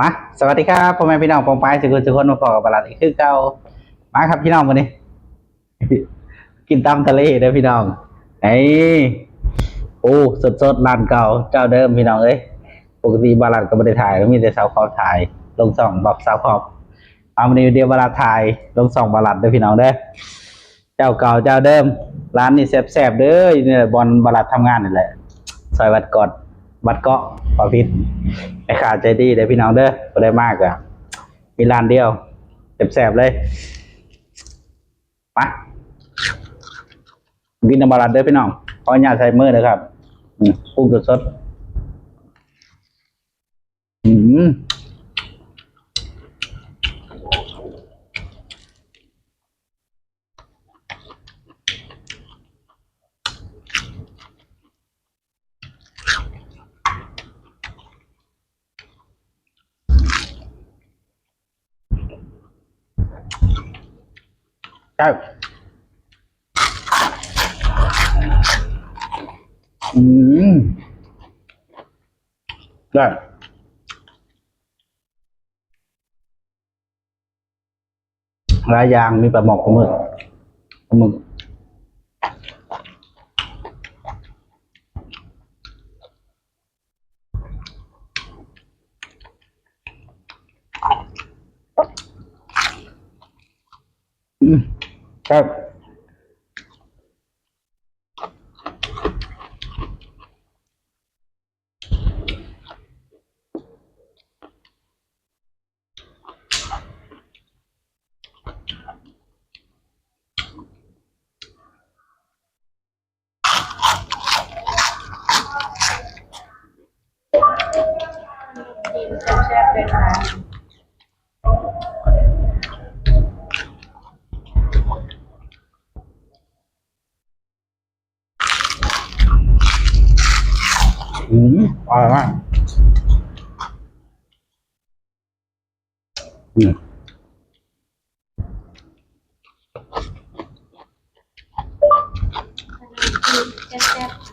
มาสวัสดีครับพ่อแม่พี่น้องปองปายสุขุมสุขคนมาพอกับบาลาดอีกคือเก่ามาครับพี่น้องวันนี้ กินตำทะเลเด้อพี่น้องไอ้โอ้สดสดร้านเก่า เจ้าเดิมพี่น้องเอ้ยปกติบาลาดก็ไม่ได้ถ่ายมีแต่สาวขอบถ่าย ลงสองบอกสาวขอบเอาวันนี้เดียวบาลาดถ่าย ลงสองบาลาดเด้อพี่น้องเด้อเจ้าเก่าเจ้าเดิม ร้านนี้แซ่บๆเด้ออยู่เนี่ยบอลบาลาดทำงานนี่แหละซอยวัดกอดวัดเกาะปอพิษ ไอ้ขาใจดีเด้พี่น้องเด้อบ่ได้มากอะมีร้านเดียวแซ่บๆเลยมากินน้ำบาลันเด้อพี่น้องขออนุญาตใช้มือนะครับอืมปรุงสดๆอืม ช่อืมได้หลายอย่างมีปลาหมอกปลาหมึกปลาหมึก ครับอืม อร่อยมากอืมจับ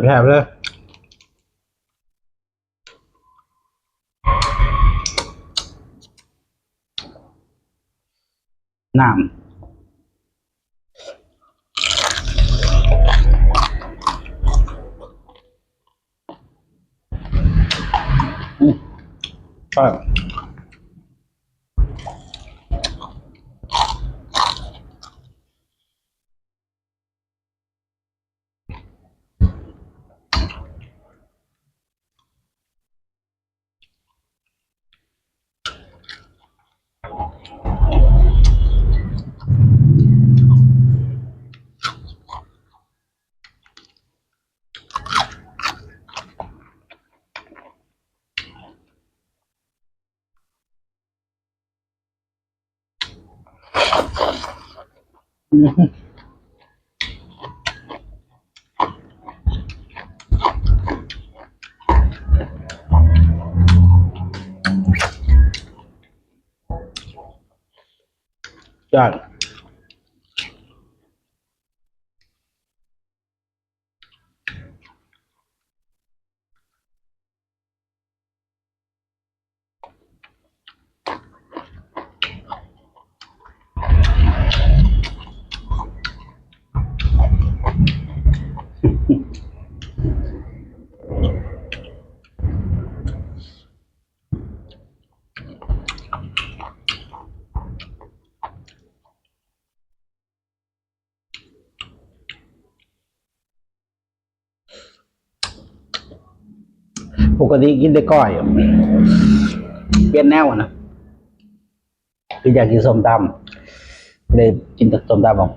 แผลไปเลยน้ำอืมใช่ อืมยอด ปกติกินได้ก้อย เปลี่ยนแนวนะพี่อยากกินส้มตำเลยกินแต่ส้มตำบอก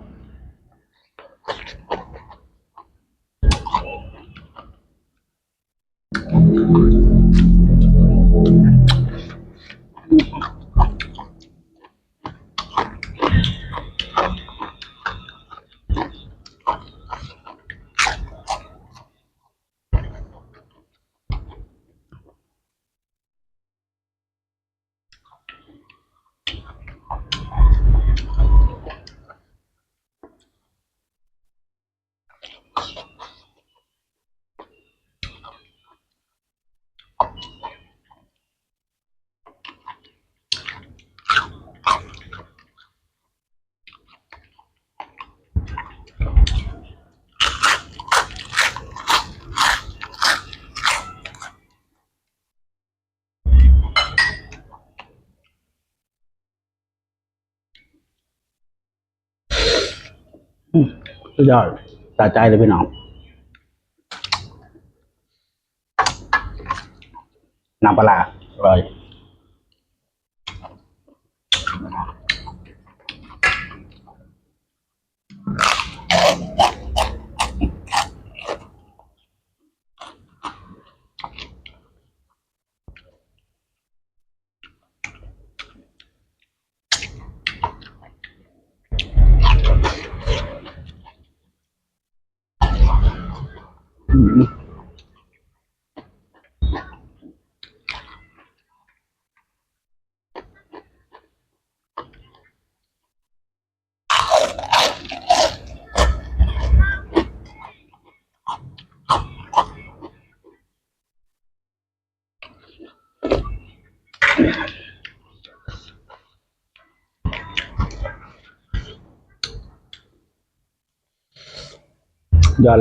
อืม สุดยอดสะใจเลยพี่น้องน้ำปลาร้าอร่อย อืม ยอด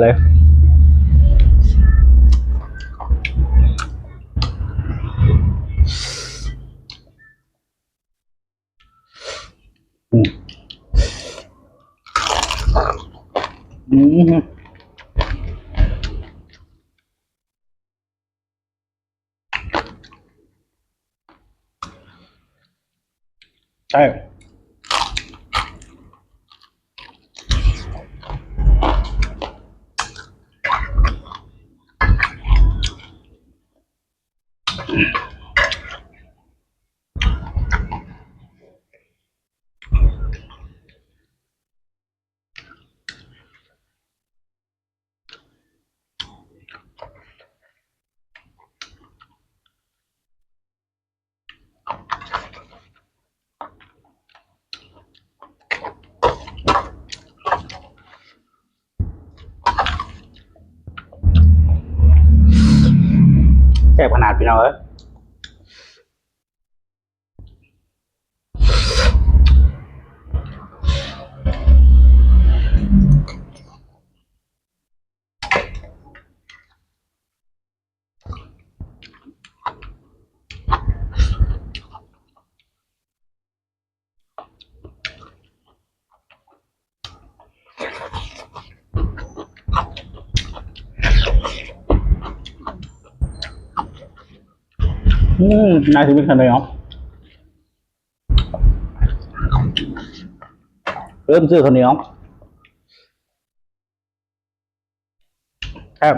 เลยอืมอืมใช่แซ่บขนาดพี่น้องเอ้ย อืมนายชีวิตคนเดียเริ่มซื้อคนเดียวครับ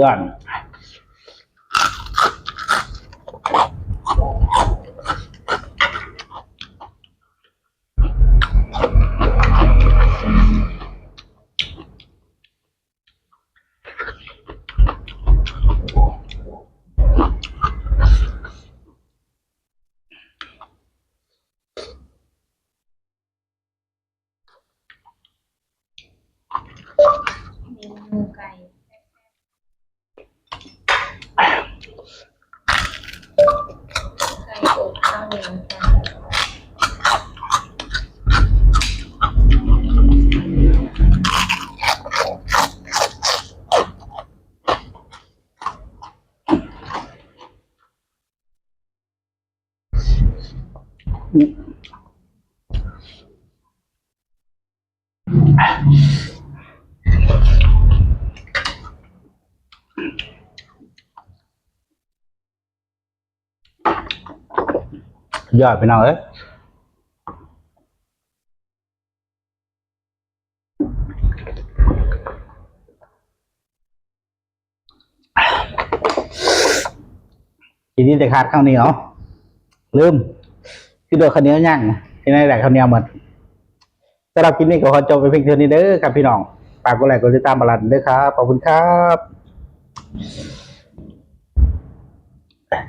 ยอดเมนูไก่ไก่อบข้าวเหนียวจ้ะ ยอดพี่น้องเอ้ยทีนี้จะขาดข้าวเหนียวลืมคือโดนข้าวเหนียวย่างที่ไหนแหละข้าวเหนียวหมด สำหรับคลิปนี้ก็ขอจบไปเพียงเท่านี้เด้อครับพี่น้องฝากกดไลค์กดติดตามบาลันเด้อครับขอบคุณครับ